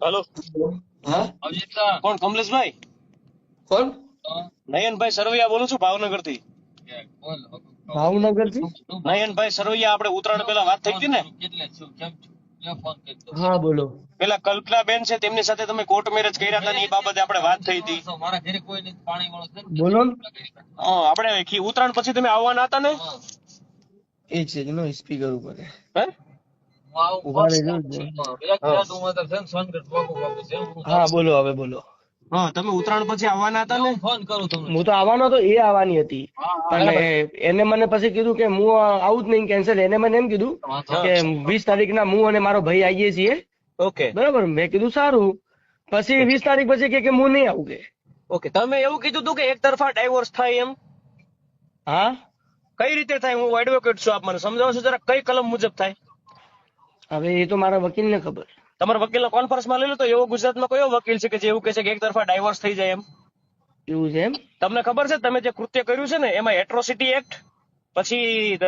Hello. હા? અજીતા કોણ કમલેશભાઈ? કોણ? નયનભાઈ સરવૈયા બોલું છું ભાવનગરથી ભાવનગરથી નયનભાઈ સરવૈયા આપણે ઉત્તરાયણ પેલા વાત થઈ હતી ને? કેટલે છું કેમ છું? ક્યાં ફોન કર્યો? હા બોલો. પેલા કલ્પના બેન છે તેમની સાથે તમે કોર્ટ મેરેજ કર્યા હતા ને એ બાબતે આપણે વાત થઈ હતી. મારા ઘરે કોઈ નથી પાણી વાળો બોલો હા, આપણે ઉત્તરાયણ પછી તમે આવવાના હતા ને? એ છે નો સ્પીકર ઉપર. હે? હું બોલો હવે બોલો. હા તમે ઉત્તરાયણ પછી આવવાના હતા ને? ફોન કરું તમને. હું તો આવવાનો હતો એ આવવાની હતી. અને એને મને પછી કીધું કે હું આવું જ નહીં કેન્સલ એને મને એમ કીધું કે વીસ તારીખ ના હું અને મારો ભાઈ આવીએ છીએ. ઓકે. બરાબર? મેં કીધું સારું. પછી વીસ તારીખ પછી કે કે હું નહીં આવું કે. ઓકે તમે એવું કીધું હતું કે એક તરફા ડાયવોર્સ થાય એમ? હા? કઈ રીતે થાય? હું એડવોકેટ છું આપ મને સમજાવશો જરા કઈ કલમ મુજબ થાય? હવે એ તો મારા વકીલ ને ખબર. તમારા વકીલના કોન્ફરન્સમાં લઈ લો તો એવો ગુજરાતમાં કયો વકીલ છે કે જે એવું કે છે કે એક તરફા ડાયવોર્સ થઈ જાય એમ? એવું છે એમ? તમને ખબર છે? તમે જે કૃત્ય કર્યું છે ને એમાં એટ્રોસિટી એક્ટ પછી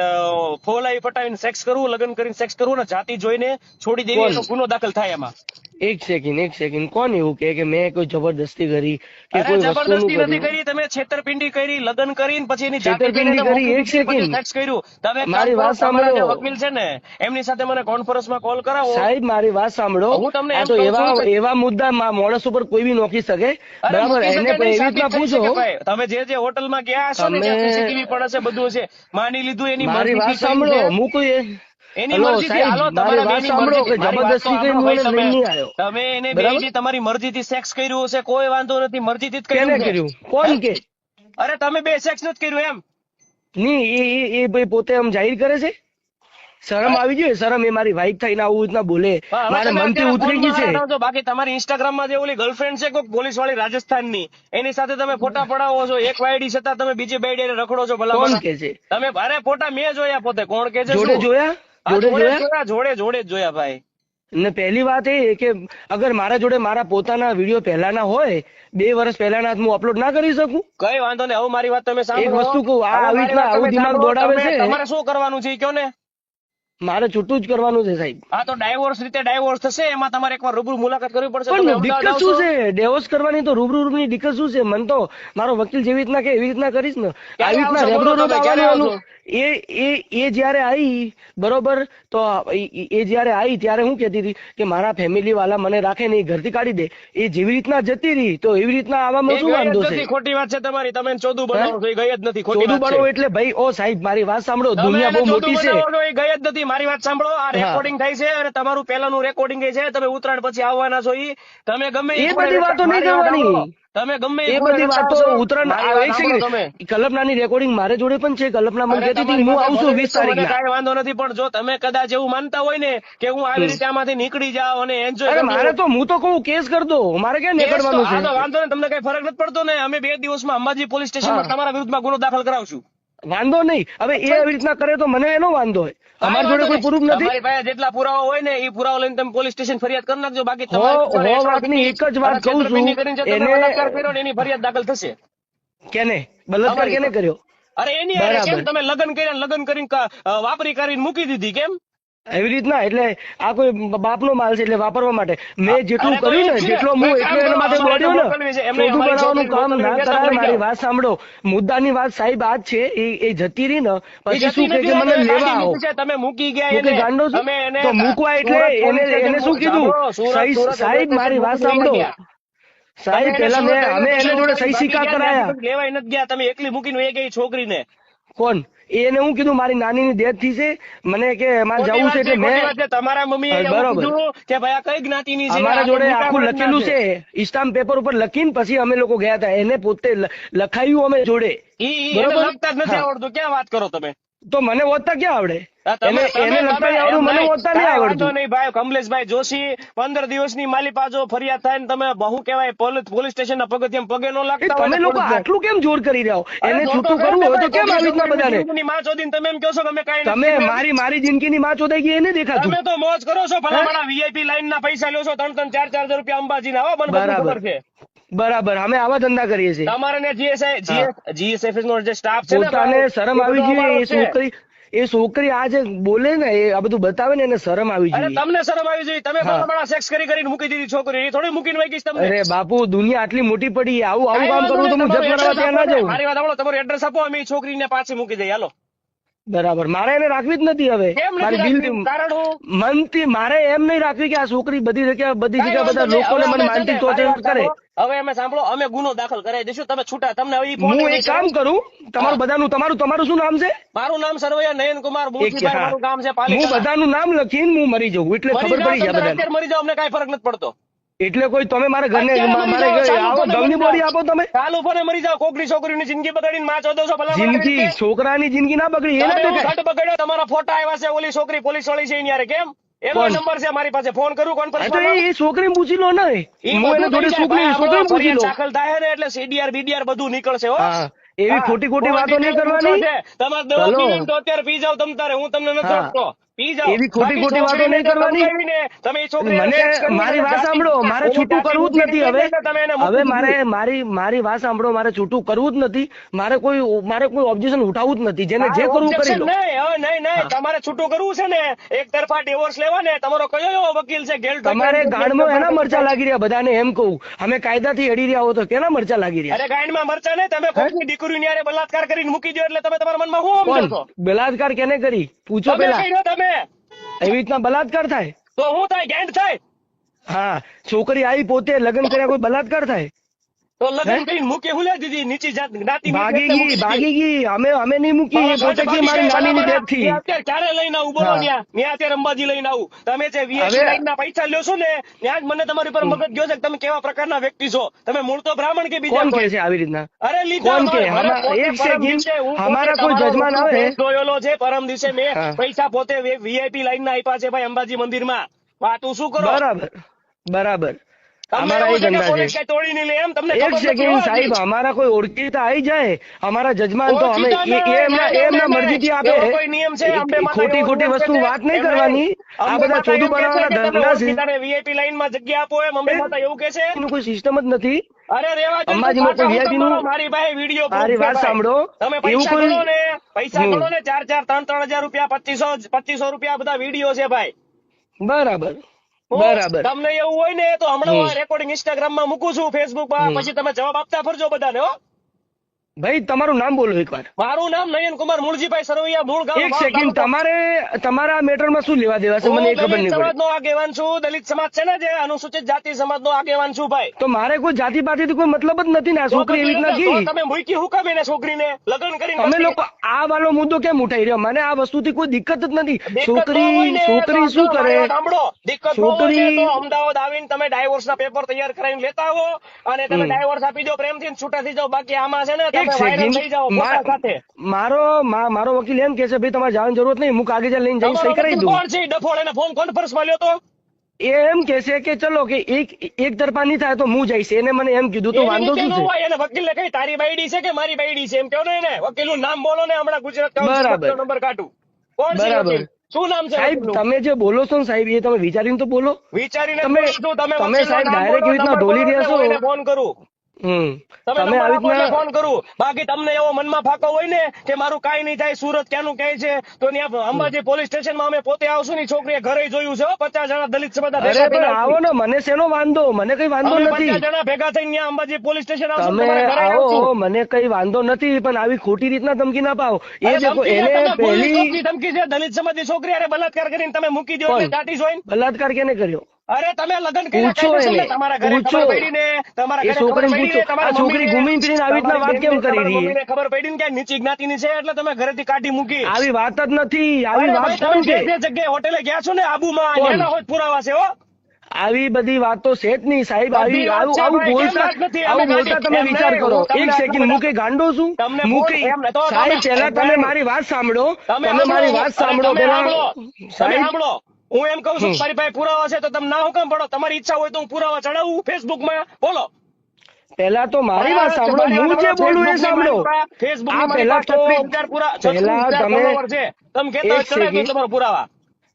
ફોલાઈ પટાવીને સેક્સ કરવું લગ્ન કરીને સેક્સ કરવું ને જાતિ જોઈને છોડી દેવી એનો ગુનો દાખલ થાય એમાં. એક સેકન્ડ એક સેકન્ડ કોણ એવું કે કે મેં કોઈ જબરદસ્તી કરી કે કોઈ જબરદસ્તી નથી કરી તમે છેતરપિંડી કરી લગ્ન કરીને પછી એની છેતરપિંડી કરી, એક સેકન્ડ સેક્સ કર્યું. તમે મારી વાત સાંભળો. વકીલ છે ને એમની સાથે મને કોન્ફરન્સમાં કોલ કરાવો. સાહેબ મારી વાત સાંભળો. હું તમને તો એવા એવા મુદ્દા મા- માણસ ઉપર કોઈ બી નોખી શકે. બરાબર એને એવી રીતના પૂછો તમે જે જે હોટલમાં ગયા હશો ને સીસીટીવી પણ હશે બધું હશે. માની લીધું એની મારી વાત સાંભળો. એ- એની હલો, મરજીથી હાલો તમારા બેની સાંભળો મરજીથી. કે મારી વાત તો જબરદસ્તી કરીને મને લઈ આવ્યો. તમે એને બરાબર? તમારી મરજીથી સેક્સ કર્યું હશે કોઈ વાંધો નથી મરજીથી જ કર્યું કર્યું? કોણ કે? અરે તમે બે સેક્સ નથી કર્યું એમ. ની એ ભાઈ પોતે આમ જાહેર કરે છે? શરમ આવી જોઈએ શરમ એ મારી વાઈફ થઈને આવું રીતના બોલે. મારે મનથી ઉતરી ગઈ છે. બાકી તમારી ઇન્સ્ટાગ્રામમાં જે ઓલી ગર્લફ્રેન્ડ છે કોઈ પોલીસ વાળી રાજસ્થાનની એની સાથે તમે ફોટા પડાવો છો. એક વાયડી છતાં તમે બીજી હારે રખડો છો ભલા કોણ કે છે? તમે અરે ફોટા મેં જોયા પોતે. કોણ કે છે? જોડે જોયા? જોડે જોડે જોયા? જોયા જોડે જોડે જોયા ભાઈ. ને પહેલી વાત એ કે અગર મારા જોડે મારા પોતાના વીડિયો પહેલાના હોય બે વર્ષ પહેલાના હું અપલોડ ના કરી શકું? કઈ વાંધો નહીં હવે મારી વાત તમે સાંભળો. એક વસ્તુ કહું, આ આવી રીતના આવું દિમાગ દોડાવે છે. તમારે શું કરવાનું છે કયો ને? મારે છૂટું જ કરવાનું છે સાહેબ. આ તો ડાયવોર્સ રીતે ડાયવોર્સ થશે એમાં તમારે એકવાર રૂબરૂ મુલાકાત કરવી પડશે પણ દિક્કત શું છે? ડાયવોર્સ કરવાની તો રૂબરૂ રૂબરૂની દિક્કત શું છે? મન તો મારો વકીલ જેવી રીતના કે એવી રીતના કરીશ ને. આવી રીતના તમે, ક્યારે આવવાનું. એ એ એ જ્યારે આવી બરોબર તો એ એ જ્યારે આવી ત્યારે હું કહેતી હતી કે મારા ફેમિલી વાળા મને રાખે નહીં ઘરથી કાઢી દે. એ જેવી રીતના જતી રહી તો એવી રીતના એ આવામાં શું વાંધો છે? ખોટી વાત છે તમારી. તમે ચોદું બનાવો છો એ ગઈ જ નથી ખોટી ચોદું બનાવો એટલે ભાઈ ઓ સાહેબ મારી વાત સાંભળો દુનિયા બહુ મોટી છે. એ ગઈ જ નથી મારી વાત સાંભળો. આ રેકોર્ડિંગ થાય છે અને તમારું પહેલાનું રેકોર્ડિંગ છે તમે ઉત્તરાયણ પછી આવવાના છો ઈ. તમે ગમે એ બધી વાતો નહીં કરવાની. તમે ગમે એ બધી વાતો. સેકન્ડ કલ્પનાની રેકોર્ડિંગ મારે જોડે પણ છે. કલ્પના મને કહેતી હતી હું પાસે આવું છું ભલે વીસ તો મને કાંઈ વાંધો નથી પણ જો તમે કદાચ એવું માનતા હોય ને કે હું આવી રીતે આમાંથી નીકળી જાઉં અને એન્જોય મારે તો હું તો કહું કેસ કર દો. મારે ક્યાં નીકળવાનું છે? વાંધો નહીં તમને કઈ ફરક નથી પડતો ને? અમે બે દિવસમાં અંબાજી પોલીસ સ્ટેશનમાં તમારા વિરુદ્ધમાં ગુનો દાખલ કરાવશું. વાંધો નહીં. હવે એ આવી રીતના કરે તો મને એનો વાંધો હોય. અમારી જોડે કોઈ પ્રૂફ નથી. તમારી પાસે જેટલા પુરાવા હોય ને એ પુરાવા લઈને તમે પોલીસ સ્ટેશન ફરિયાદ કરી નાખજો. બાકી તમારે વાતની એક જ વાત કહું છું. એને- બલાત્કાર કર્યો ને એની ફરિયાદ દાખલ થશે. કેને? બલાત્કાર કેને કર્યો? અરે એની કેમ તમે લગ્ન કર્યા લગ્ન કરીને વાપરી કરીને મૂકી દીધી કેમ? એવી રીતના એટલે આ કોઈ બાપનો માલ છે એટલે વાપરવા માટે. મેં જેટલું કર્યું ને. જેટલો હું એટલો એના માટે દોડ્યો ને અમારી બનાવવાનું કામ ના કરાય મારી વાત સાંભળો. મુદ્દાની વાત સાહેબ આ છે એ એ જતી રહી ને પછી શું કહે કે મને લેવા આવો. તમે મૂકી ગયા એને. ગાંડો છું? તો મૂકવા એટલે એને એને શું કીધું? સાહેબ મારી વાત સાંભળો. સાહેબ પેલા મેં અમે એને જોડે સહી સિક્કા કરાયા. લેવાય નથી ગયા. તમે એકલી મૂકીને એ ગઈ છોકરીને. કોણ? એને હું કીધું મારી નાનીની ડેથ થઈ છે. મને કે મારે જવું છે એટલે મેં તમારા મમ્મી બરોબર. કે ભાઈ આ કઈ જ્ઞાતિની છે? અમારા જોડે આખું લખેલું છે. ઇસ્ટામ પેપર ઉપર લખીને પછી અમે લોકો ગયા હતા. એને પોતે લખાયું અમે જોડે. બરોબર? લખતા જ નથી આવડતું. ક્યાં વાત કરો તમે? તો મને વાંચતા ક્યાં આવડે? મને કમલેશભાઈ જોશી પંદર માલી ફરિયાદ થાય ને તમે બહુ પોલીસ પગથિયે પગે ન લાગતા તમે લોકો આટલું કેમ જોર કરી રહ્યા હો? એને છૂટું કરવું હોય તો કેમ આવી રીતના બધાને? માં ચોદીને તમે એમ કહો છો કે અમે કાંઈ તમે નથી મારી મારી જિંદગીની માં ચોદાઈ ગઈ એને દેખાતું. તમે તો મોજ કરો છો ભલા મારા વીઆઈપી લાઈન ના પૈસા લ્યો છો ત્રણ ત્રણ ચાર ચાર હજાર રૂપિયા અંબાજી ના મને બરાબર. ખબર છે. બરાબર અમે આવા ધંધા કરીએ છીએ. તમારે ને જીએસઆઈ જીએસએફએસ નો જે સ્ટાફ છે પોતાને શરમ આવી જોઈએ એ છોકરી એ છોકરી આ જે બોલે ને એ આ બધું બતાવે ને એને શરમ આવી જોઈએ. તમને શરમ આવી જોઈએ. તમે પણ ભલા સેક્સ કરી કરીને મૂકી દીધી છોકરી એ થોડી મૂકીને વહી ગઈશ તમને. અરે બાપુ દુનિયા આટલી મોટી પડી આવું આવું કામ કરવું તો હું તમારું મારવા ત્યાં ના. જાઉં. મારી વાત સાંભળો તમારું એડ્રેસ આપો અમે છોકરીને પાછી મૂકી દઈએ. હાલો. બરાબર. મારે એને રાખવી જ નથી હવે. મારી રાખવી? દિલ કારણ હું મનથી મારે એમ નહીં રાખવી કે આ છોકરી બધી જગ્યા બધી જગ્યા બધા લોકોને મને નહીં. હવે ટોર્ચર અમે કરે હવે અમે સાંભળો. અમે ગુનો દાખલ કરાવી દઈશું. તમે છૂટા તમને હવે હું એક કામ કરું. તમારું બધાનું તમારું તમારું શું નામ છે? મારું નામ સરવૈયા નયન કુમાર મારું ગામ છે હું બધાનું નામ લખીને હું મરી જાઉં એટલે ખબર પડી જાય મરી જાવ અમને કાંઈ ફરક નથી પડતો. એટલે કોઈ તમે મારા ઘરને મા- આવો ગમની બોડી આપો તમે. ચાલ ઉપર મરી જાવ કોકની છોકરીની જિંદગી બગાડીને માં ચોદો સો ભલા જિંદગી છોકરાની જિંદગી ના બગડી એને ઘટ બગડ્યો તમારા ફોટા આવ્યા છે ઓલી છોકરી પોલીસ વાળી છે એની કેમ? એનો નંબર છે મારી પાસે ફોન કરું કોન્ફરન્સ તો એ છોકરીને પૂછી લો ને. હું એને થોડી છોકરી છોકરીને પૂછી લો. દાખલ થાય ને એટલે સીડીઆર બીડીઆર બધું નીકળશે હો. એવી ખોટી ખોટી વાતો નહીં કરવાની. તમારે દવા ચલો. તો અત્યારે પી જાવ તમ તારે હું તમને નથી હા. રોકતો પી જાઓ. એવી ખોટી ખોટી વાતો નહીં કરવાની. ધમકાવીને તમે એ છોકરીને મને મારી વાત સાંભળો મારે છૂટું કરવું જ નથી હવે. દીધી એટલે તમે એને મૂકી હવે મારે મારી મારી વાત સાંભળો મારે છૂટું કરવું જ નથી. મારે કોઈ મારે કોઈ ઓબ્જેક્શન ઉઠાવવું જ નથી. જેને જે કરવું કરી લો. નહીં, નહીં નહીં. તમારે છૂટું કરવું છે ને એક તરફા ડિવોર્સ લેવા ને તમારો કયો એવો વકીલ છે ગેલ તમારે ગાંડમાં એના મરચા લાગી રહ્યા બધાને એમ કહું. અમે કાયદાથી અડી રહ્યા હો તો કેના મરચા લાગી રહ્યા? અરે ગાંડમાં મરચા નહીં. તમે કોકની દીકરીની હારે બલાત્કાર કરીને મૂકી દો એટલે તમે તમારા મનમાં શું બલાત્કાર કેને કરી? પૂછો તમે પેલા. એવી રીતના બલાત્કાર થાય? તો શું થાય ગેંડ થાય? હા છોકરી આવી પોતે લગ્ન કર્યા કોઈ બલાત્કાર થાય? તો લગન? કરીને મૂકી હું લે દીધી નીચી જાત જ્ઞાતિ ભાગી ગઈ ભાગી ગઈ. અમે અમે નહીં મૂકી પોતે કે મારી નાનીની ડેથથી અત્યારે ક્યારે લઈને આવું? બોલો ત્યાં ન્યા. અત્યારે અંબાજી લઈને આવું. તમે જે વીએસસી લાઈન ના પૈસા લ્યો છો ને ત્યાં જ મને તમારી પર મગજ ગયો છે કે તમે કેવા પ્રકારના વ્યક્તિ છો? તમે મૂળ તો બ્રાહ્મણ કે બીજા કોણ કે છે આવી રીતના? અરે લીધા કોણ કે? એક દિવસે હું કોઈ જજમાન આવે? જોયેલો છે. પરમ દિવસે મેં પૈસા પોતે વીઆઈપી લાઈન ના આપ્યા છે ભાઈ અંબાજી મંદિરમાં. વાતું શું કરો? બરાબર. બરાબર. અમારા એવું એ કે ધંધા છે. કઈ લે એમ તમને એક સેકન્ડ સાહેબ અમારા કોઈ ઓળખીતા આવી જાય. અમારા જજમાન તો અમે એમના એમના મરજીથી આપે. ખોટી ખોટી વસ્તુ વાત નહીં કરવાની. આ બધા છે બનાવવાના ધંધા છે. ઓળખીતાને VIP લાઈનમાં જગ્યા આપો એમ અંબે માતા એવું કે છે. એનું કોઈ સિસ્ટમ જ નથી. અરે રેવા દો, અંબાજીમાં કોઈ હું નું- મારી પાસે વીડિયો proof મારી વાત સાંભળો. તમે પૈસા ને પૈસા હમ. ને ચાર ચાર ત્રણ ત્રણ હજાર રૂપિયા પચીસો પચીસો રૂપિયા બધા વીડિયો છે ભાઈ. બરાબર. બરાબર. તમને એવું હોય ને તો હમણાં હમ. હું રેકોર્ડિંગ ઇન્સ્ટાગ્રામમાં મૂકું છું ફેસબુકમાં પછી તમે જવાબ આપતા ફરજો બધાને હો. ભાઈ તમારું નામ બોલો એકવાર. મારું નામ નયન કુમાર મૂળજીભાઈ સરવૈયા મૂળ ગામ એક સેકન્ડ તમારે તમારા મેટરમાં શું લેવા દેવા છે? મને એ ખબર નહીં સમાજ નો આગેવાન છું. દલિત સમાજ છે ને જે અનુસૂચિત જાતિ સમાજ નો આગેવાન છું ભાઈ. તો મારે કોઈ જાતિ પાતિથી કોઈ મતલબ જ નથી ને છોકરી એવી રીતના કી તમે મૂકી હું કામ એને છોકરીને? લગ્ન કરીને અમે લોકો આ વાળો મુદ્દો કેમ ઉઠાઈ રહ્યો? મને આ વસ્તુથી કોઈ દિક્કત જ નથી. છોકરી છોકરી શું કરે? સાંભળો. દિક્કત છોકરી- તો અમદાવાદ આવીને તમે ડાયવોર્સ ના પેપર તૈયાર કરાવીને લેતા આવો અને તમે. ડાયવોર્સ આપી દો પ્રેમથી છૂટા થઈ જાઓ. બાકી આમાં છે ને મારો મારો વકીલ એમ કે છે ભાઈ તમારે જવાની જરૂરત નહીં હું કાગળ લઈને જઈને સહી કરાવી દઉં. કોણ છે? ડફોળ એને ફોન કોન્ફરન્સ લ્યો તો. એમ કે છે કે ચલો કે એક એક તરફા નહીં થાય તો હું જઈશ. એને મને એમ કીધું તો વાંધો શું છે? એને વકીલ ને કઈ તારી બાયડી છે કે મારી બાયડી છે? એમ કહો ને એને. વકીલનું નામ બોલો ને હમણાં ગુજરાત. કાઉન્સિલ નંબર કાઢું. કોણ છે. વકીલ? શું નામ છે સાહેબ તમે જે બોલો છો ને સાહેબ એ તમે વિચારીને તો બોલો. વિચારીને તમે- તમે સાહેબ ડાયરેક્ટ એવી રીતના બોલી ઢોલી રહ્યા છો. ફોન કરું. તમે આવી ફોન કરું. બાકી તમને એવો મનમાં ફાકો હોય ને કે મારું કાંઈ નહીં થાય સુરત ક્યાંનું કહે છે તો ત્યાં અંબાજી પોલીસ સ્ટેશનમાં અમે પોતે આવશું ને છોકરીએ ઘરે જોયું છે પચાસ જણા દલિત સમાજના પણ આવો ને મને શેનો વાંધો? મને કઈ વાંધો નથી. પચાસ જણા ભેગા થઈને ત્યાં અંબાજી પોલીસ સ્ટેશન આવશું તમે આવો મને કઈ વાંધો નથી પણ આવી ખોટી રીતના ધમકી ના પાવો. એ દેખો ધમકી એને છે, પહેલી ધમકી છે દલિત સમાજની છોકરી અરે બલાત્કાર કરીને તમે મૂકી દો કોણ? જોઈને. બલાત્કાર કેને કર્યો? અરે તમે લગ્ન કર્યા પૂછો કાયદેસર ને એને. તમારા ઘરે ખબર પડી ને તમારા ઘરે ખબર પડી તમારા છોકરી મમ્મીને- ઘૂમીને આવી રીતના વાત કેમ કરી રહી? તમારા ખબર પડી ને કે નીચી જ્ઞાતિની છે એટલે તમે ઘરેથી કાઢી મૂકી. આવી વાત જ નથી. આવી વાત કોણ છે? જે જે જગ્યાએ હોટેલે ગયા છો ને આબુમાં એના હોય પુરાવા છે હો. આવી બધી વાતો છે જ નહીં સાહેબ. આવી આવું આવું બોલતા? આવું બોલતા તમે વિચાર કરો. એક સેકન્ડ હું કઈ ગાંડો છું તમને હું કઈ એમ ને સાહેબ પહેલા તમે મારી વાત સાંભળો. તમે મારી વાત સાંભળો સાહેબ સાંભળો. હું એમ કહું છું. મારી પાસે પુરાવા છે તો તમે ના હું કેમ પડો? તમારી ઈચ્છા હોય તો હું પુરાવા ચડાવું ફેસબુકમાં. બોલો. પેલા તો મારી વાત સાંભળો હું જે બોલું એ સાંભળો. ફેસબુક આ પહેલા તો પેલા તમે તમે કેતા ચડાવી દો પુરાવા.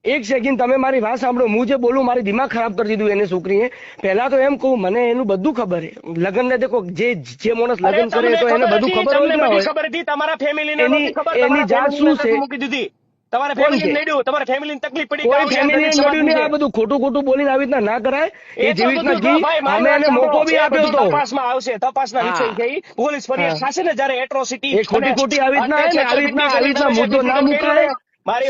એક સેકન્ડ તમે મારી વાત સાંભળો. હું જે બોલું મારી દિમાગ ખરાબ કરી દીધું એને છોકરીએ. પહેલા તો એમ કહું મને એનું બધું ખબર છે. લગ્ન ને દેખો જે જે માણસ લગ્ન કરે તો એને બધું ખબર હોય ખબર હતી તમારા ફેમિલી એની- એની જાત શું છે? મૂકી દીધી. તમારે ફેમિલી? નડ્યું તમારે ફેમિલી તકલીફ પડી કોઈ ફેમિલી નડ્યું નહીં આ બધું ખોટું ખોટું બોલીને આવી રીતના ના કરાય? એ એ જેવી રીતના કી? અમે એને મોકો બી આપ્યો બધું તપાસમાં આવશે તપાસના વિષય છે પોલીસ ફરિયાદ થશે ને જ્યારે એટ્રોસિટી એ ખોટી ખોટી આવી રીતના હે ને આવી રીતના આવી રીતના મુદ્દો ના મુકાય.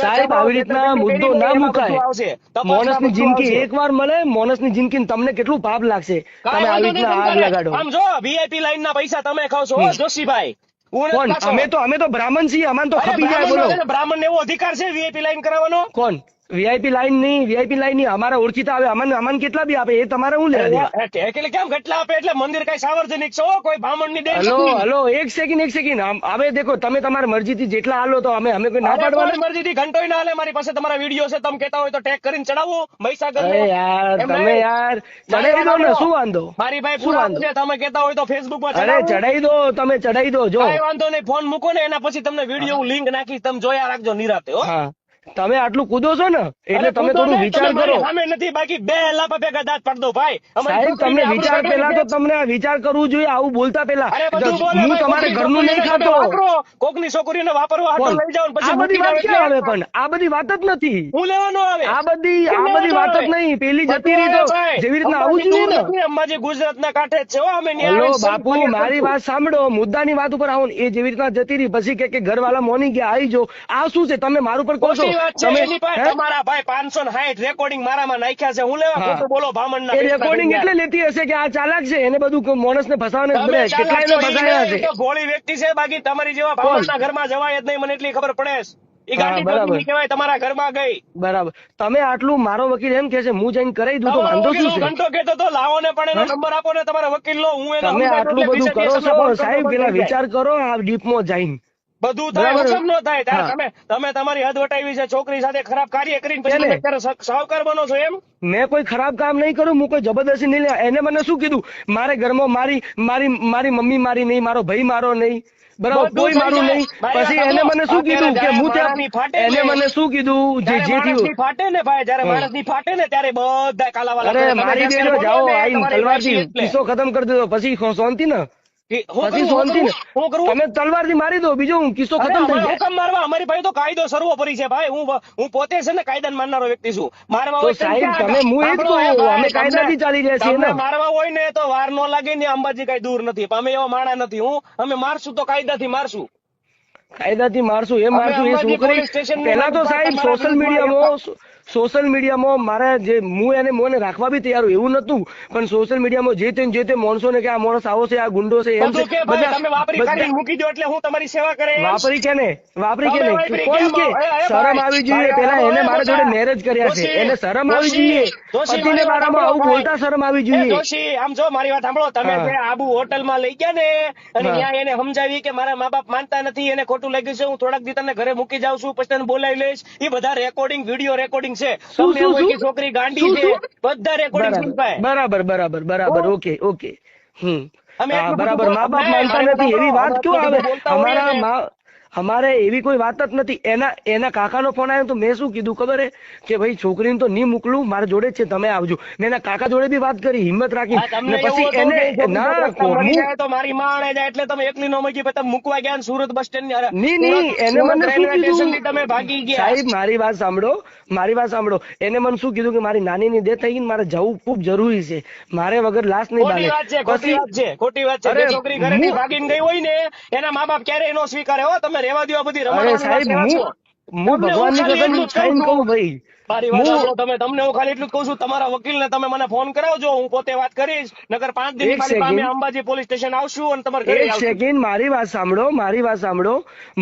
સાહેબ આવી રીતના મુદ્દો ના મુકાય. માણસની જિંદગી એકવાર મળે માણસની જિંદગી તમને કેટલું પાપ લાગશે? તમે આવી રીતના આગ લગાડો. આમ જો વીઆઈપી લાઈન ના પૈસા તમે ખાવ છો જોશીભાઈ. કોણ? અમે તો અમે તો બ્રાહ્મણ છીએ અમાન તો ખપી જાય બોલો. બ્રાહ્મણ ને, એવો અધિકાર છે વીઆઈપી લાઈન કરાવવાનો? કોણ? વીઆઈપી લાઈન નહીં વીઆઈપી લાઈન નહીં અમારા ઓળખીતા આવે અમન અમન કેટલા બી આપે એ તમારે હું લેવા એટલે કેમ કેટલા આપે? એટલે મંદિર કઈ સાર્વજનિક છો? કોઈ બ્રાહ્મણની દેન હલો હલો એક સેકન્ડ એક સેકન્ડ હવે દેખો તમે તમારી મરજીથી જેટલા હાલો તો અમે અમે કોઈ ના પાડવા મરજી થી ઘંટો ના હાલે મારી પાસે તમારા વીડિયો છે તમે કહેતા હોય તો ટેગ કરીને ચડાવો મહીસાગર યાર તમે યાર ચડાવી દો ને શું વાંધો? મારી ભાઈ શું વાંધો? છે તમે કહેતા હોય તો ફેસબુકમાં અરે ચડાવી. ચડાઈ દો તમે ચડાઈ દો જો. કાંઈ વાંધો નહીં ફોન મૂકો ને એના પછી તમને વીડિયો લિંક નાખી તમે જોયા રાખજો નિરાતે હો. હા. તમે આટલું કૂદો છો ને એટલે તમે થોડું વિચાર કરો. નથી બાકી બે લાપા ભેગા દાંત પાડ દો ભાઈ. સાહેબ તમને વિચાર પેલા તો તમને આ વિચાર કરવું જોઈએ આવું બોલતા પેલા હું તમારે ઘરનું નહીં ખાતો. કોકની છોકરીને વાપરવા લઈ જાઓ પછી બધી વાત ક્યાં આવે પણ? આ બધી વાત જ નથી. હું લેવાનો આવે. આ બધી આ બધી વાત જ નહીં. પેલી જતી રહી તો જેવી રીતના આવું જોઈએ ને. અંબાજી ગુજરાતના કાંઠે છે? હો, અમે હેલો બાપુ મારી વાત સાંભળો. મુદ્દાની વાત ઉપર આવો એ જેવી રીતના જતી રહી. પછી કે ઘરવાળા મોની ગયા આવી જો આ શું છે? તમે મારું પર કહો છો વાત છે એની પાસે તમારા ભાઈ પાંચસો ને સાઠ રેકોર્ડિંગ મારામાં નાખ્યા છે. હું લેવા ખોટું બોલો ભામણના એ રેકોર્ડિંગ એટલે લેતી હશે કે આ ચાલાક છે? એને બધું માણસને ફસાવાને બધા કેટલા છો, ફસાયા છે? તો ભોળી વ્યક્તિ છે બાકી તમારી જેવા ભામણના ઘરમાં જવાય જ નહીં મને એટલી ખબર પડે છે. તમારા ઘરમાં ગઈ. બરાબર. તમે આટલું મારો વકીલ એમ કે છે હું જઈને કરાવી દઉં તો વાંધો શું છે? ઘંટો કહેતો તો લાવો ને પણ એનો નંબર આપો ને તમારા વકીલ લો હું એનો તમે આટલું બધું કરો છો સાહેબ પેલા વિચાર કરો આ ડીપમાં જઈને. બધું થાય. હુકમ નો થાય. ત્યારે તમે તમે તમારી હદ વટાવી છે છોકરી સાથે ખરાબ કાર્ય કરીને પછી તમે અત્યારે સાવકાર બનો છો એમ? મેં કોઈ ખરાબ કામ નહીં કર્યું હું કોઈ જબરદસ્તી નહીં એને મને શું કીધું? મારે ઘરમાં મારી મારી મારી મમ્મી મારી નહીં મારો ભાઈ મારો નહીં. બરાબર કોઈ મારું નહીં. પછી એને મને શું કીધું કે હું ત્યાં એને મને શું કીધું? જે જે થયું ફાટે ને ભાઈ જ્યારે માણસની ફાટે ને ત્યારે બધા કાલાવાલા અરે મારી દેજો જાઓ આઈ તલવારથી કિસ્સો ખતમ કરી દીધો. પછી શાંતિ ને મારી દો બીજો હું કિસ્સો ખતમ થઈ જાય. હુકમ મારવા. અમારી પાસે તો કાયદો સર્વોપરી છે ભાઈ. હું હું પોતે છે ને કાયદાને માનનારો વ્યક્તિ છું. મારવા હોય સાહેબ, તમે હું એ જ કહું, અમે કાયદાથી તમને- ચાલી રહ્યા છીએ ને. મારવા હોય ને તો વાર નો લાગે ને અંબાજી કઈ દૂર નથી. અમે એવા માણા નથી હું. અમે મારશું તો મારશું. કાયદાથી મારશું એ અમે મારશું એ મારશું છોકરી પેલા તો સાહેબ સોશિયલ મીડિયામાં સોશિયલ મીડિયામાં મારા જે હું એને મોને રાખવા બી તૈયાર એવું નતું પણ સોશિયલ મીડિયામાં જે તે જે તે માણસોને કે આ માણસ આવો છે આ ગુંડો છે એમ છે વાપરી મૂકી દો એટલે હું તમારી સેવા કરે વાપરી કે ને? વાપરી કે નહીં કોણ કે? શરમ આવી જોઈએ. પેલા એને મારા જોડે મેરેજ કર્યા છે. એને શરમ આવી જોઈએ. પતિને મારામાં આવું બોલતા શરમ આવી જોઈએ. જોશી આમ જો મારી વાત સાંભળો. તમે આબુ હોટલ હોટલમાં લઈ ગયા ને અને ત્યાં એને સમજાવી કે મારા મા બાપ માનતા નથી એને ખોટું લાગ્યું છે હું થોડાક દી તને ઘરે મૂકી જાઉં છું પછી તને બોલાવી લઈશ. એ બધા રેકોર્ડિંગ વીડિયો રેકોર્ડિંગ છે. તમને એમ કે છોકરી ગાંડી છે બધા રેકોર્ડિંગ બરાબર. બરાબર બરાબર બરાબર. Okay okay. હમ. અમે બરાબર. મા બાપ માનતા નથી. એવી વાત ક્યાં આવે? અમારા મા અમારે એવી કોઈ વાત જ નથી. એના એના કાકાનો ફોન આવ્યો તો મેં શું કીધું ખબર હે? કે ભાઈ છોકરીને તો નહીં મોકલું મારા જોડે છે તમે આવજો. મેં એના કાકા જોડે બી વાત કરી હિંમત રાખી. ને પછી એને ના તો મારી માણે જાય એટલે તમે એકલી નો મજી તમે મૂકવા ગયા સુરત બસ સ્ટેન્ડની નહીં એને મને શું કીધું? તમે ભાગી ગયા. સાહેબ મારી વાત સાંભળો મારી વાત સાંભળો. એને મને શું કીધું કે મારી નાની ની ડેથ થઈ ગઈ ને મારે જવું ખૂબ જરૂરી છે. મારે વગર લાશ નહીં બાલે ખોટી વાત છે ખોટી વાત છે. છોકરી ઘરે ભાગીને ગઈ હોય ને એના મા બાપ ક્યારે એનો સ્વીકારે હો તમે રેવા દો આ બધી અરે સાહેબ હું ભગવાનની ખાલી કસમ ખાઈને કહું ભાઈ. મારી વાત તમે તમને હું ખાલી એટલું જ કહું છું. તમારા વકીલને તમે મને ફોન કરાવજો હું પોતે વાત કરીશ. નગર પાંચ એક મારી અંબાજી પોલીસ સ્ટેશન આવશું અને તમારે ઘરે એક સેકન્ડ મારી વાત સાંભળો મારી વાત સાંભળો.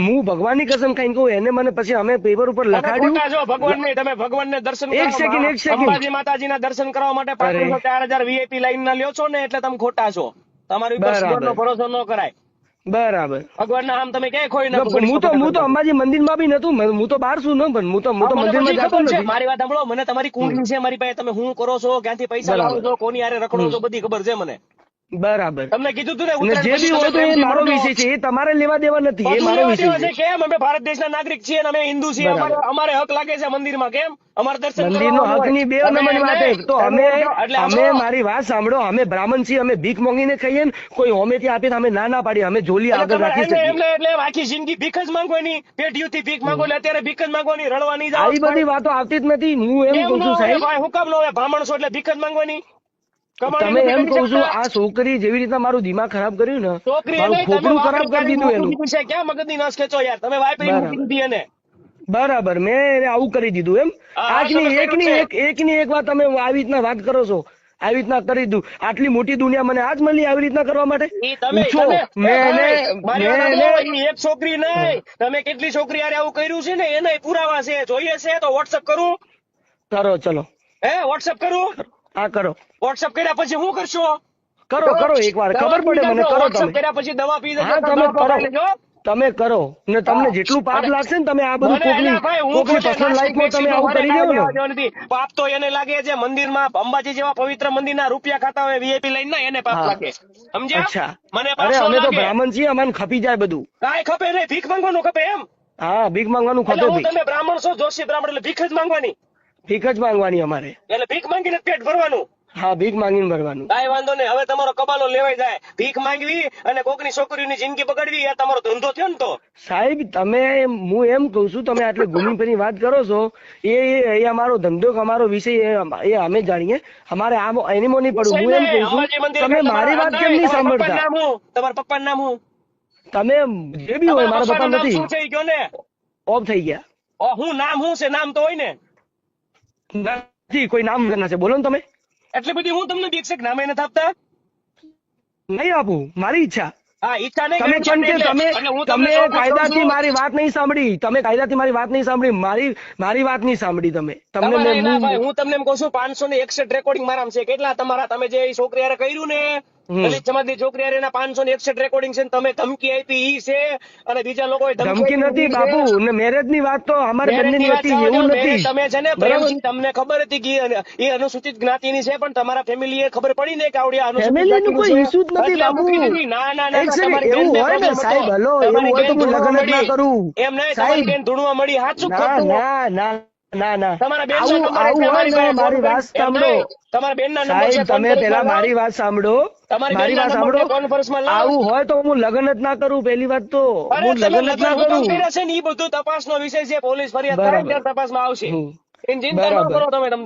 હું ભગવાનની કસમ ખાઈને કહું એને મને પછી અમે પેપર ઉપર તમે લખાડ્યું. જો છો ભગવાન ને તમે ભગવાનને દર્શન એક સેકન્ડ એક સેકન્ડ અંબાજી માતાજીના દર્શન કરવા માટે પાંત્રીસો ચાર હજાર વીઆઈપી લાઈન ના લ્યો છો ને એટલે તમે ખોટા છો. તમારી ઉપર. ભરોસો ન કરાય. બરાબર. ભગવાન નામ તમે ક્યાંય ખોઈ હું તો હું તો અંબાજી મંદિરમાં બી નતું હું તો બહાર છું ને પણ હું તો હું તો મંદિરમાં જતો નથી. મારી વાત સાંભળો મને તમારી કુંડલી છે મારી પાસે તમે હું કરો છો ક્યાંથી પૈસા. લાવો છો કોની આરે રખડો છો બધી ખબર છે મને. બરાબર. તમને કીધું તું ને જે બી હોય તો એ મારો વિષય છે એ તમારે લેવા દેવા નથી એ મારો વિષય છે. કેમ? અમે ભારત દેશના નાગરિક છીએ અને અમે હિન્દુ છીએ. અમારે હક લાગે છે મંદિરમાં કેમ? અમારે દર્શન મંદિરનો હોય. હકની બે તમે વાત. તો અમે અમે મારી વાત સાંભળો અમે બ્રાહ્મણ છીએ અમે ભીખ માંગીને ખાઈએ ને કોઈ હોમેથી થી તો અમે ના ના પાડીએ અમે જોલી આગળ રાખી શકીએ. એટલે એટલે આખી જિંદગી ભીખ જ માંગવાની પેઢીઓથી ભીખ માંગો એટલે અત્યારે ભીખ જ માંગવાની રડવાની આવી બધી વાતો આવતી જ નથી હું એમ કહું છું સાહેબ. હું કામ ન બ્રાહ્મણ છો એટલે ભીખ જ માંગવાની તમે એમ કઉ છું આ છોકરી જેવી રીતના મારું દિમાગ ખરાબ કર્યું ને? મારું ખોપરું ખરાબ કરી દીધું એનું. ક્યાં મગજની નસ ખેંચો યાર? તમે બરાબર. દીધી એને. બરાબર. મેં એને આવું કરી દીધું એમ. આજની એકની એક એકની એક વાત તમે આવી રીતના વાત કરો છો. આવી રીતના કરી દઉં આટલી મોટી દુનિયા મને આજ મળી આવી રીતના કરવા માટે? પૂછો મેં એક છોકરી નહીં. તમે કેટલી છોકરી હારે આવું કર્યું છે ને? એને પુરાવા છે. જોઈએ છે તો વોટ્સઅપ કરું? કરો ચલો. હે વોટ્સઅપ કરું? આ કરો. વોટ્સઅપ કર્યા પછી શું કરશો? કરો કરો એકવાર. ખબર પડે મને. કરો તમે. કર્યા પછી દવા પી દેજો તમે કરો. તમે કરો. ને તમને જેટલું પાપ લાગશે ને તમે આ બધું મને કોકની કોકની પર્સનલ લાઈફમાં તમે આવું કરી દેવો ને. પાપ તો એને લાગે છે મંદિરમાં અંબાજી જેવા પવિત્ર મંદિરના રૂપિયા ખાતા હોય વીઆઈપી લઈને ના એને પાપ. લાગે. સમજ્યા? અચ્છા. મને પાપ અરે અમે તો બ્રાહ્મણ છીએ અમને ખપી જાય બધું. કાઈ ખપે નહીં ભીખ માંગવાનું ખપે એમ. હા ભીખ માંગવાનું ખપે ભીખ. તમે બ્રાહ્મણ છો જોશી બ્રાહ્મણ એટલે ભીખ જ માંગવાની. ભીખ જ માંગવાની અમારે. એટલે ભીખ માંગીને પેટ ભરવાનું. હા ભીખ માંગીને ભરવાનું. કાંઈ વાંધો નહીં. હવે તમારો કબાલો લેવાઈ જાય. ભીખ માંગવી અને કોકની છોકરીની જિંદગી બગાડવી એ તમારો ધંધો થયો ને તો? સાહેબ તમે હું એમ કહું છું તમે આટલી ઘૂમી ફરી વાત કરો છો એ એ- અમારો ધંધો અમારો વિષય એ- અમે જાણીએ. અમારે આમ એનીમો નહીં પડવું હું એમ કહું છું તમે મારી વાત કેમ નહીં સાંભળતા? નામ તમારા પપ્પાનું નામ હું? તમે જે બી હોય મારા પપ્પા નથી. શું ને. ઓફ થઈ ગયા. હું નામ હું છે? નામ તો હોય ને. નથી કોઈ નામ ના છે. બોલો ને તમે. એટલે બધી હું તમને બીક છે નામે નથી આપતા? નહીં આપું મારી ઈચ્છા. હા ઈચ્છા નહીં તમે કરી કે તમે તમે કાયદાથી મારી વાત નહીં સાંભળી. તમે કાયદાથી મારી વાત નહીં સાંભળી મારી મારી વાત નહીં સાંભળી તમે. તમને હું- તમને એમ કહું છું પાંચસો ને એકસઠ રેકોર્ડિંગ મારામાં છે. કેટલા તમારા તમે જે છોકરી હારે કર્યું ને. દલિત સમાજની છોકરી હારે પાંચસો ને એકસઠ રેકોર્ડિંગ છે તમે ધમકી આપી ઈ છે અને બીજા લોકોએ ધમકી નથી બાપુ ને મેરેજની વાત તો અમારે બંનેની હતી એવું નથી તમે છે ને બરાબર તમને ખબર હતી કે એ- એ અનુસૂચિત જ્ઞાતિની છે પણ તમારા ફેમિલી એ ખબર પડી ને કે આવડી આ અનુસૂચિતનું કોઈ. જ નથી. ના તમારી એવું હોય ને, સાહેબ, હલો, એવું હોય તો બેન હું લગ્ન જ ના મળી. કરું. એમ નહીં સાહેબ. તમારી બેન ધૂણવા મળી હાચું ખોટું? ના ના ના ના તમારા બેનનો આવું આવું હોય ને મારી વાત સાંભળો નહીં. તમારા બેનના નંબર તમે પેલા મારી વાત સાંભળો મારી વાત સાંભળો. છે, કોન્ફરન્સમાં લાવો. આવું હોય તો હું લગ્ન જ ના કરું પેલી વાત તો. હું લગ્ન જ ના કરું. છે ને ઈ બધું તપાસનો વિષય છે પોલીસ ફરિયાદ થાય ત્યારે તપાસમાં આવશે. એની ચિંતા ન કરો તમે તમ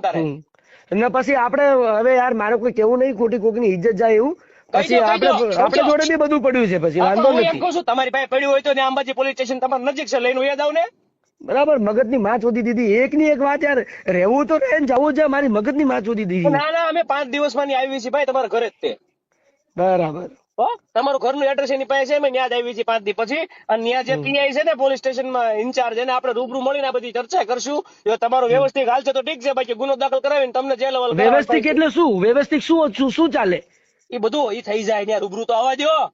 ને પછી આપણે હવે યાર મારે કોઈ કેવું નહીં ખોટી કોકની ઇજ્જત જાય એવું. પછી આપણે આપણે જોડે બી બધું પડ્યું છે પછી વાંધો એમ નથી. કહું છું તમારી પાસે પડ્યું હોય તો ત્યાં અંબાજી પોલીસ સ્ટેશન તમારે નજીક છે લઈને યાદ આવ ને? બરાબર મગજની માં ચોધી દીધી. એક ની એક વાત યાર રહેવું તો રહે જવું છે મારી મગજની માં ચોધી દીધી. ના ના અમે પાંચ દિવસમાં ની આવી છીએ ભાઈ તમારા ઘરે જ તે. બરાબર. તમારું ઘરનું એડ્રેસ એની પાસે છે મેં ન્યાજ આવી છે પાંચ દી પછી. અને ત્યાં જે પીઆઈ છે ને પોલીસ સ્ટેશનમાં ઇન્ચાર્જ એને આપણે રૂબરૂ મળીને આ બધી ચર્ચા કરશું. જો તમારો વ્યવસ્થિત હાલ છે તો ઠીક છે બાકી ગુનો દાખલ કરાવીને તમને જે લેવલ વ્યવસ્થિત એટલે શું? વ્યવસ્થિત શું શું શું ચાલે? એ બધું એ થઈ જાય ત્યાં રૂબરૂ તો આવવા દો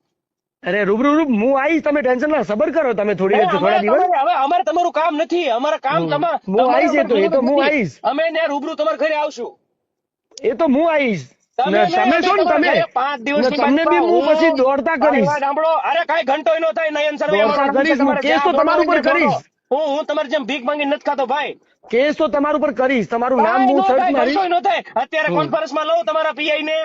અરે રૂબરૂ રૂબ હું આવીશ તમે ટેન્શન ના સબર કરો તમે થોડી થોડા અમારે દિવસ. હવે અમારે તમારું કામ નથી અમારા કામ તમારું હું આવીશ એ તો હું આવીશ. અમે ત્યાં રૂબરૂ તમારા ઘરે આવશું. એ તો હું આવીશ. તમે ને નહીં, તમે છો ને તમે? પાંચ દિવસની તમને બી હું પછી દોડતા કરીશ. સાંભળો. અરે કઈ ઘંટોય નો થાય નયન સર્વે કરીશ, કેસ તો તમારા કરીશ. હું હું તમારી જેમ ભીખ માંગી નથી ખાતો ભાઈ. કેસ તો તમારું પર કરીશ. તમારું નામ હું સર્ચ અત્યારે કોન્ફરન્સમાં લઉં તમારા પીઆઈ ને.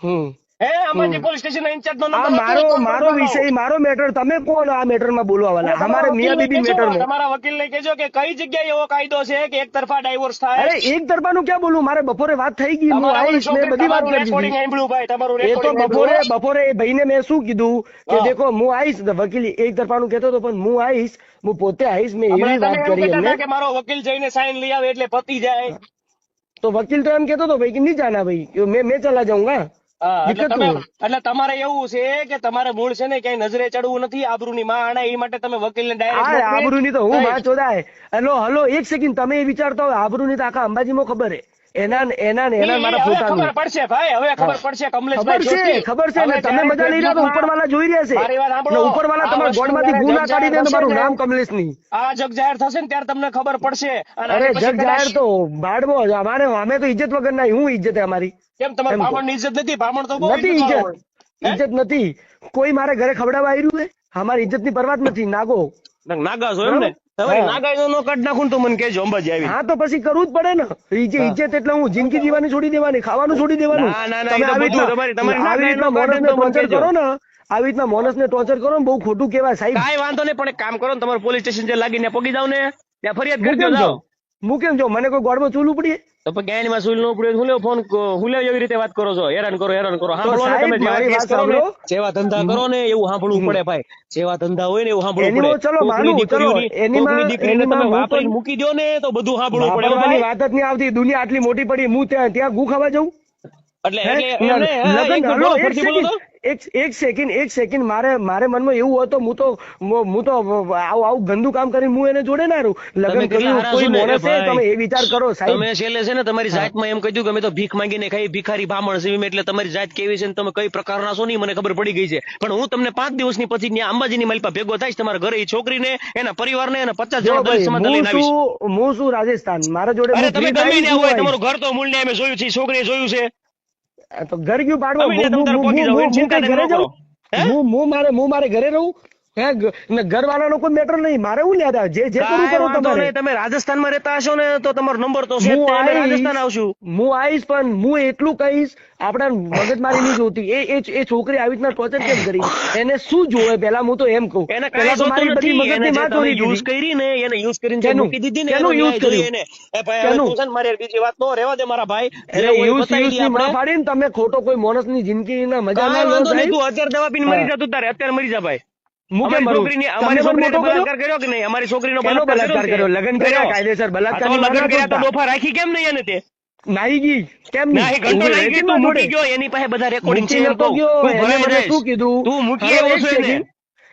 હમ. હે અંબાજી. પોલીસ સ્ટેશન ઇન્ચાર્જ નો નંબર મારો મારો વિષય મારો મેટર તમે કોણ આ મેટરમાં બોલવા વાળા અમારે મિયા બીબી મેટરમાં તમારા વકીલ ને કે કઈ જગ્યાએ એવો કાયદો છે કે એક તરફા ડાયવોર્સ થાય? અરે એક તરફાનું ક્યાં બોલું? મારે બપોરે વાત થઈ ગઈ હું આવીશ મેં બધી વાત કરી દીધી. ભાઈ તમારું એ તો બપોરે બપોરે એ ભાઈને મેં શું કીધું કે દેખો હું આવીશ વકીલ એક તરફાનું કહેતો હતો પણ હું આવીશ હું પોતે આવીશ મેં એવી વાત કરી એમને. કે મારો વકીલ જઈને સાઈન લઈ આવે એટલે પતી જાય. તો વકીલ તો એમ કહેતો હતો ભાઈ કે નહીં જાના ભાઈ? મેં મેં ચલા જાઉંગા? એટલે તમારે એવું છે કે તમારે મૂળ છે ને ક્યાંય નજરે ચડવું નથી આબરૂની માં આણે એ માટે તમે વકીલ ને ડાયરેક્ટ આબરૂની તો હું માં ચોદાય. હલો હલો એક સેકન્ડ તમે એ વિચારતા હોય આબરૂની તો આખા અંબાજીમાં ખબર હે. એના એના એના મારા હવે ખબર પડશે ભાઈ હવે ખબર પડશે કમલેશભાઈ ખબર છે ખબર છે ને તમે મજા લઈ રહ્યા ઉપરવાળા જોઈ રહ્યા છે. મારી વાત ને સાંભળો. ઉપરવાળા તમારા ગોળમાંથી ગુના કાઢી દે જગ તો મારું જાહેર નામ કમલેશ ને, આ જગ જાહેર થશે ને ત્યારે તમને ખબર પડશે. અરે જગ જાહેર તો ભાડવો અમારે અમે તો ઇજ્જત વગર ના હું ઇજ્જત અમારી. કેમ તમારે બ્રાહ્મણ ઇજ્જત નથી? બ્રાહ્મણ તો બહુ નથી ઇજ્જત ઇજ્જત નથી. કોઈ મારે ઘરે ખવડાવવા આવ્યું હે? અમારી ઇજ્જતની પરવાત નથી. નાગો. નાગા છો એમ ને તમારી હા. નો કાઢ નાખું તો મને કહેજો અંબાજી આવી. હા તો પછી કરવું જ પડે ને. ઇજ્જત ઇજ્જત એટલે હું જિંદગી જીવવાની છોડી દેવાની ખાવાનું છોડી દેવાનું. ના, ના, ના, તમારી- તમારી આવી રીતના નાગાઈ નો માણસને તો મને કરો ને. આવી રીતના માણસને ટોર્ચર કરો ને બહુ ખોટું કેવાય સાહેબ. કાંઈ વાંધો નહીં પણ એક કામ કરો ને તમારે પોલીસ સ્ટેશન જે લાગીને પગી જાવ ને ત્યાં ફરિયાદ કરી જાઉં? હું કેમ જાઉં? મને કોઈ ગોળમાં ચૂલું પડી? તો ગાયની માં સુઈ ન પડે હું લેવો ફોન હું લેવો એવી રીતે વાત કરો છો? હેરાન કરો હેરાન કરો. સાંભળો ને તમે જેવા કેસ કરો ને. જેવા ધંધા કરો ને એવું સાંભળવું પડે ભાઈ. જેવા ધંધા હોય ને એવું સાંભળવું પડે. ચલો માનું, ચલો, એનીમાં- દીકરીને તમે વાપરીને મૂકી દો ને તો બધું સાંભળવું પડે. વાત જ નહીં આવતી. દુનિયા આટલી મોટી પડી હું ત્યાં ત્યાં ગુ ખાવા જાઉં? એટલે એક. સેકન્ડ, એક સેકન્ડ મારે મારે મનમાં એવું હતું હું તો હું તો આવું આવું ગંદુ કામ કરીને હું એને જોડે ના રહું. તમે કર્યું કોઈ માણસ એ તમે એ વિચાર કરો સાહેબ. તમે છેલ્લે છે ને તમારી જાતમાં એમ કહ્યું કે અમે તો ભીખ માંગીને ખાઈ ભિખારી બ્રાહ્મણ છીએ એટલે તમારી જાત કેવી છે ને તમે કઈ પ્રકારના છો નહીં મને ખબર પડી ગઈ છે. પણ હું તમને પાંચ દિવસની પછી ત્યાં અંબાજીની માલપા ભેગો થાય તમારા ઘરે એ છોકરીને એના પરિવારને એના પચાસ જણા દલિત હું લઈને આવીશ. શું હું શું રાજસ્થાન. મારા જોડે તમે ગમે ત્યાં હોય તમારું ઘર તો મૂળ ને અમે જોયું છે છોકરીએ જોયું છે. તો ઘર ગયું પાડવા. હું- મારે હું મારે ઘરે રહું? ઘરવાળાનો કોઈ મેટર નહીં. મારે હું લ્યા જે જે કરવું કરો તમારે. તમે રાજસ્થાનમાં રહેતા હશો ને તો તમારો નંબર તો છે હું તે, અમે આવીશ. રાજસ્થાન આવશું. હું આવીશ પણ હું એટલું કહીશ આપણા મગજમારી નહીં જોતી. એ એ છોકરી આવી રીતના ટોર્ચર કેમ કરી? એને શું જોવે? પેલા હું તો એમ કહું. એને તો મારી બધી મગજની યુઝ. કરી ને એને યુઝ કરીને જે? મૂકી દીધી ને એનો use ન્યાય એને. એ ભાઈ હવે તું છે ને મારી બીજી વાત નો રહેવા દે મારા ભાઈ. એટલે યુઝ યુઝની આપણે. પાડીને તમે ખોટો કોઈ માણસની જિંદગીના મજા ના લો સાહેબ. તું અત્યારે દવા પીને મરી. જા તું તારે. અત્યારે મરી જા ભાઈ. અમારી છોકરીની અમારી છોકરીને કર્યો? બલાત્કાર કર્યો કે નહીં? અમારી છોકરીનો બલાત્કાર બલાત્કાર કર્યો? લગન કર્યા. કાયદેસર તો લગ્ન કર્યા તો ડોફા રાખી કેમ નહીં એને તે? નાઈ ગઈ. કેમ ના એ ઘંટો નાઈ ગઈ તું મૂકી ગયો એની પાસે બધા રેકોર્ડિંગ છે મૂકી. તું એને મને શું કીધું? તું મૂકી આવ્યો એક એને.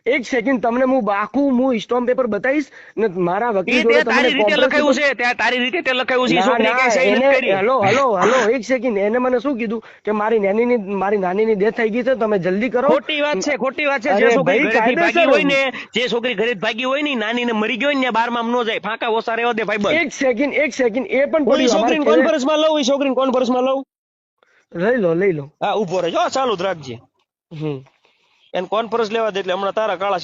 એક સેકન્ડ તમને હું બાકું હું સ્ટોમ્પ પેપર બતાવીશ ને મારા વકીલ જોડે તમને રીતે લખાયું છે ત્યાં તારી રીતે તે લખાયું છે એ કે સહી નથી કરી. હેલો હેલો હલો એક સેકન્ડ એને મને શું કીધું કે મારી નાનીની મારી નાનીની ડેથ થઈ ગઈ છે તમે જલ્દી કરો. ખોટી વાત છે ખોટી વાત છે જે છોકરી ઘરેથી ભાગી હોય ને જે છોકરી ઘરે ભાગી હોય ને નાની ને મરી ગઈ હોય ને બારમાં ન જાય ફાંકા ઓછા રહેવા દે ભાઈ એક સેકન્ડ એક સેકન્ડ એ પણ હું ઈ પડ્યું છોકરીને અમારે કોન્ફરન્સમાં લઉં ઈ છોકરીને કોન્ફરન્સમાં લઉં? લઈ લો લઈ લો. હા ઊભો રહેજો ચાલુ જ રાખજે. હમ. એને કોન્ફરન્સ લેવા દે એટલે હમણાં તારા કાળા